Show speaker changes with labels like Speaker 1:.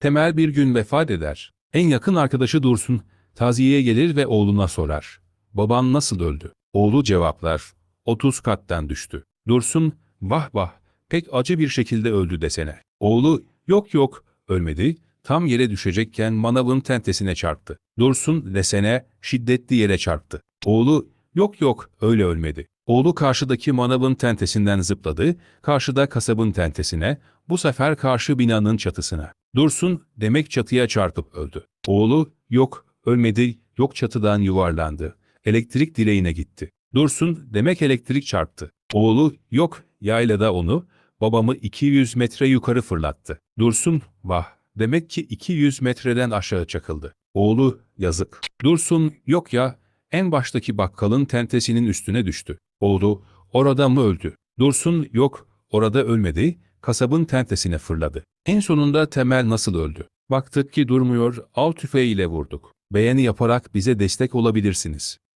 Speaker 1: Temel bir gün vefat eder. En yakın arkadaşı Dursun, taziyeye gelir ve oğluna sorar. Baban nasıl öldü? Oğlu cevaplar. 30 kattan düştü. Dursun, vah vah, pek acı bir şekilde öldü desene. Oğlu, yok yok, ölmedi, tam yere düşecekken manavın tentesine çarptı. Dursun, desene, şiddetli yere çarptı. Oğlu, yok yok, öyle ölmedi. Oğlu karşıdaki manavın tentesinden zıpladı, karşıda kasabın tentesine, bu sefer karşı binanın çatısına. Dursun, demek çatıya çarpıp öldü. Oğlu, yok, ölmedi, yok çatıdan yuvarlandı. Elektrik direğine gitti. Dursun, demek elektrik çarptı. Oğlu, yok, yaylada onu, babamı 200 metre yukarı fırlattı. Dursun, vah, demek ki 200 metreden aşağı çakıldı. Oğlu, yazık. Dursun, yok ya, en baştaki bakkalın tentesinin üstüne düştü. Oğlu, orada mı öldü? Dursun, yok, orada ölmedi, kasabın tentesine fırladı. En sonunda Temel nasıl öldü? Baktık ki durmuyor, av tüfeğiyle vurduk. Beğeni yaparak bize destek olabilirsiniz.